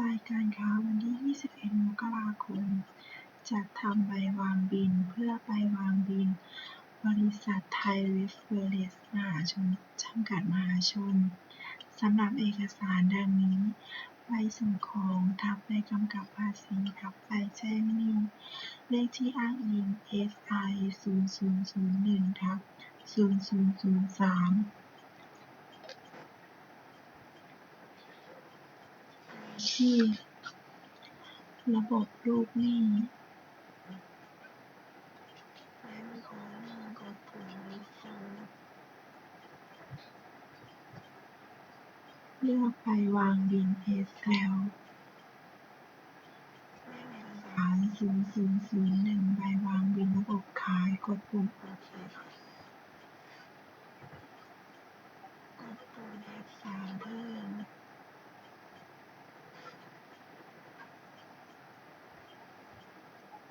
รายการค้าวันที่ 21 มกราคม จัดทำใบวางบินเพื่อไปวางบิน บริษัทไทยเวฟเวอร์เรสมหาชนจำกัดมหาชน สำหรับเอกสารดังนี้ ใบส่งของทับใบกำกับภาษีทับใบแจ้งหนี้ เลขที่อ้างอิง SI 0001ทับ0003 ที่ ระบบลูกหนี้และวิเคราะห์หนี้กดปุ่ม Resume เลือกไปวางบิน SL เลขเอกสาร0001ใบวางบินระบบขายกดปุ่มโอเคค่ะกดปุ่ม F3 เพิ่ม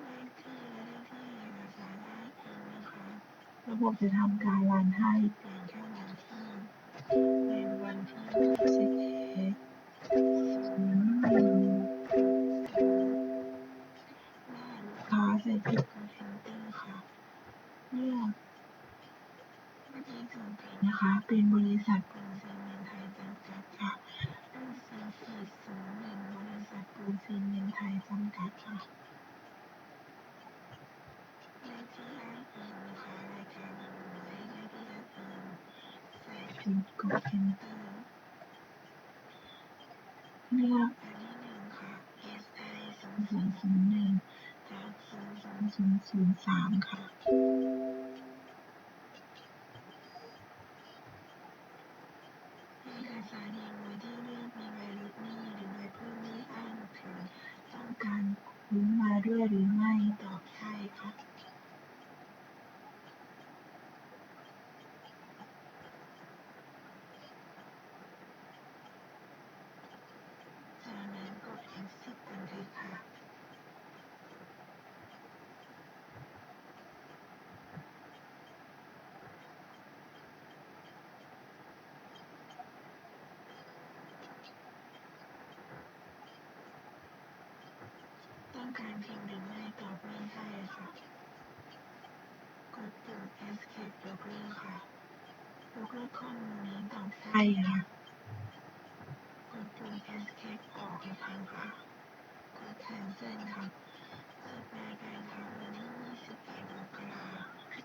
เลขที่และเลขที่เอกสารอ้างอิงนะคะ ระบบจะทำการรันให้เปลี่ยนแค่วันที่เป็นวันที่21ศูนย์หนึ่งเมื่อลูกค้าส่ผิดกด enter ค่ะ เลือกเมื่อกี้ส่วนผิดนะคะ เป็นบริษัทปูนซีเมนต์ไทยจำกัดค่ะรุ่น C ขีดศูนย์หนึ่งบริษัทปูนซีเมนต์ไทยจำกัดค่ะ เลขที่อ้างอิงนะคะรายการหน่วยเลขที่อ้างอิง ใส่ผิดกด enter เลือกอันที่หนึ่งค่ะ SI 0001ทับ0003ค่ะเอกสารอย่างหน่วยที่เลือกมีใบลดหนี้หรือใบเพิ่มหนี้อ้างถึงต้องการคุ้นมาด้วยหรือไม่ตอบใช่ค่ะ จากนั้นกด exit บันทึกค่ะ ต้อง การพิมพ์หรือไม่ตอบไม่ใช่ค่ะ กดปุ่ม escape ยกเลิกค่ะ ยกเลิกข้อมูลนี้ตอบใช่ค่ะ กดปุ่ม escape ออกอีกครั้งค่ะ กด cancel ค่ะ